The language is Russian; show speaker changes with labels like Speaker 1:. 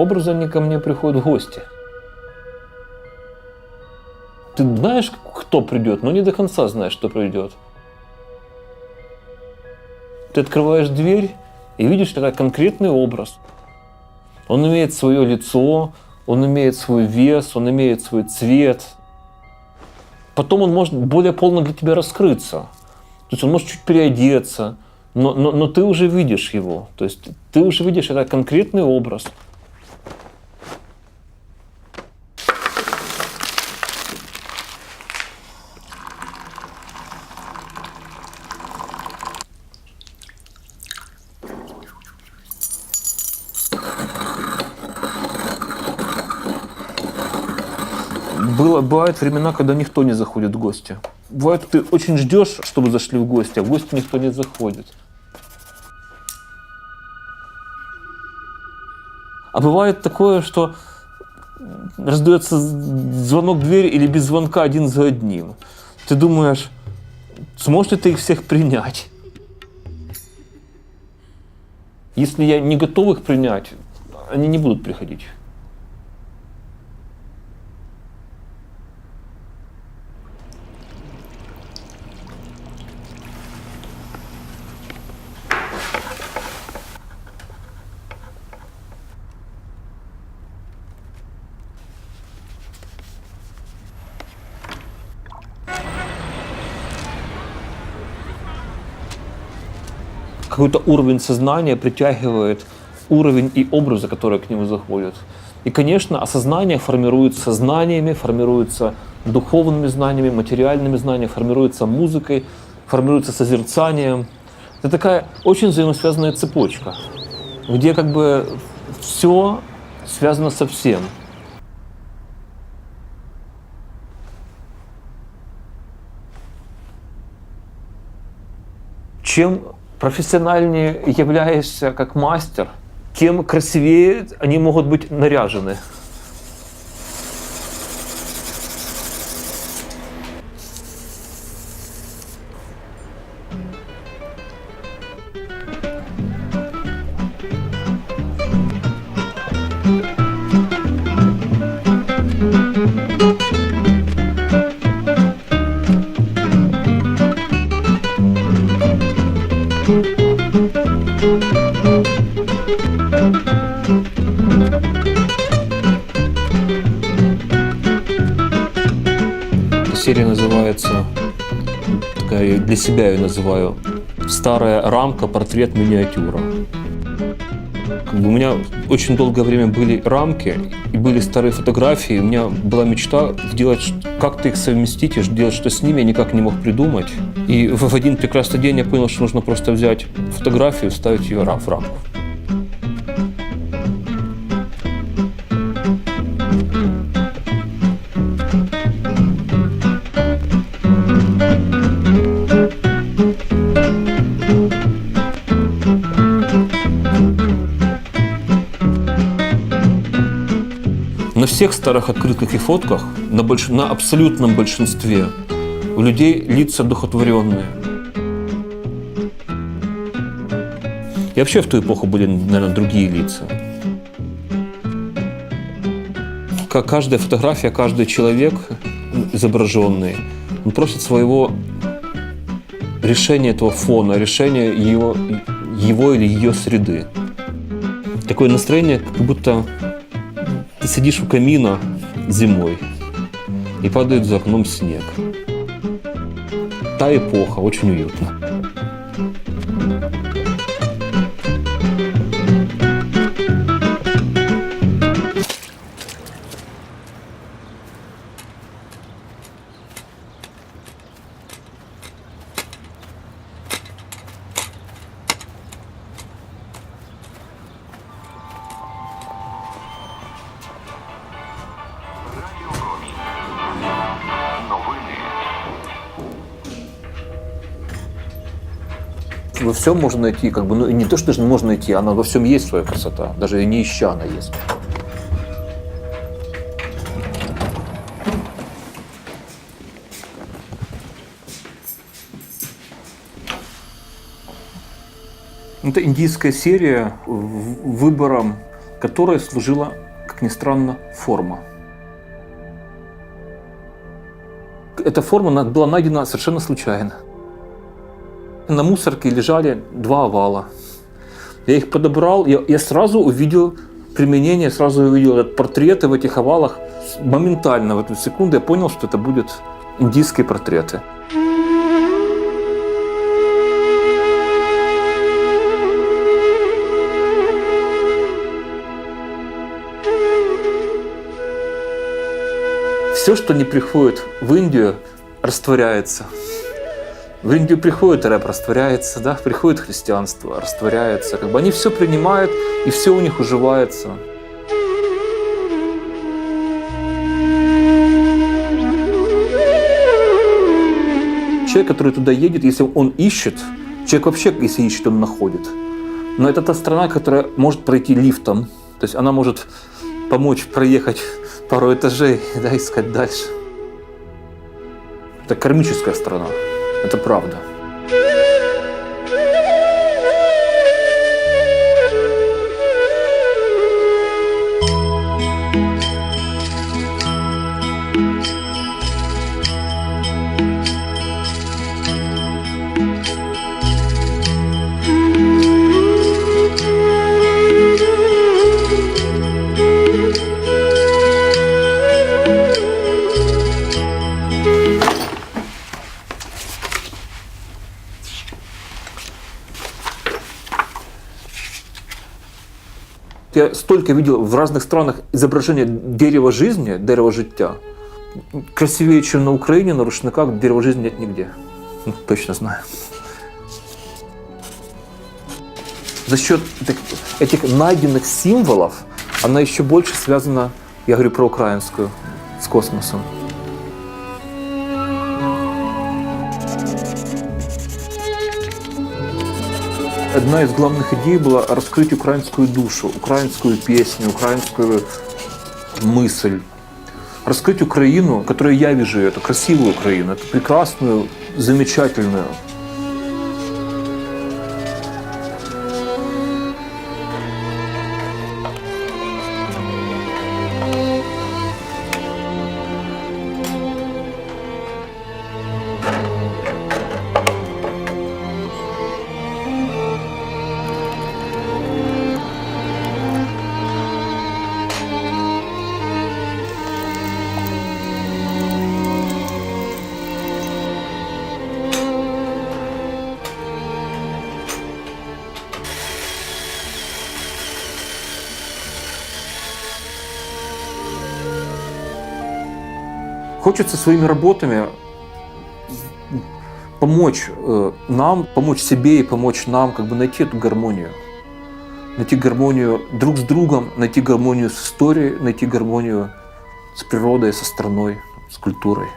Speaker 1: Образом они ко мне приходят в гости. Ты знаешь, кто придет, но не до конца знаешь, кто придет. Ты открываешь дверь и видишь такой конкретный образ. Он имеет свое лицо, он имеет свой вес, он имеет свой цвет. Потом он может более полно для тебя раскрыться. То есть он может чуть переодеться, но, но, но ты уже видишь его. То есть ты уже видишь это конкретный образ. Было, бывают времена, когда никто не заходит в гости. Бывает, ты очень ждешь, чтобы зашли в гости, а в гости никто не заходит. А бывает такое, что раздается звонок в дверь или без звонка один за одним. Ты думаешь, сможешь ли ты их всех принять? Если я не готов их принять, они не будут приходить. Какой-то уровень сознания притягивает уровень и образы, которые к нему заходят. И, конечно, осознание формируется знаниями, формируется духовными знаниями, материальными знаниями, формируется музыкой, формируется созерцанием. Это такая очень взаимосвязанная цепочка, где как бы все связано со всем. Чем профессиональнее являешься как мастер, тем красивее они могут быть наряжены. Серия называется, такая, я для себя ее называю, «Старая рамка, портрет, миниатюра». Как бы у меня очень долгое время были рамки и были старые фотографии. У меня была мечта сделать, как-то их совместить и делать что с ними, я никак не мог придумать. И в один прекрасный день я понял, что нужно просто взять фотографию, вставить ее в рамку. Всех старых открытках и фотках, на, больш... на абсолютном большинстве, у людей лица духотворенные. И вообще в ту эпоху были, наверное, другие лица. Как каждая фотография, каждый человек изображенный, он просит своего решения этого фона, решения его, его или ее среды. Такое настроение, как будто сидишь у камина зимой, и падает за окном снег. Та эпоха, очень уютно. Во всем можно найти, как бы, ну не то, что можно найти, она во всем есть своя красота, даже не ища она есть. Это индийская серия выбором которой служила, как ни странно, форма. Эта форма была найдена совершенно случайно. На мусорке лежали два овала. Я их подобрал, я, я сразу увидел применение, сразу увидел этот портреты в этих овалах. Моментально, в эту секунду я понял, что это будут индийские портреты. Все, что не приходит в Индию, растворяется. В Индию приходит рэп, растворяется, да, приходит христианство, растворяется. Как бы они все принимают, и все у них уживается. Человек, который туда едет, если он ищет, человек вообще, если ищет, он находит. Но это та страна, которая может пройти лифтом. То есть она может помочь проехать пару этажей, да, искать дальше. Это кармическая страна. Это правда. Я столько видел в разных странах изображения дерева жизни, дерева життя. Красивее, чем на Украине, на рушниках дерева жизни нет нигде. Ну, Точно знаю. За счет этих, найденных символов она еще больше связана, я говорю про украинскую, с космосом. Одна из главных идей была раскрыть украинскую душу, украинскую песню, украинскую мысль. Раскрыть Украину, которую я вижу, эту красивую Украину, эту прекрасную, замечательную. Хочется своими работами помочь э, нам, помочь себе и помочь нам как бы найти эту гармонию. Найти гармонию друг с другом, найти гармонию с историей, найти гармонию с природой, со страной, с культурой.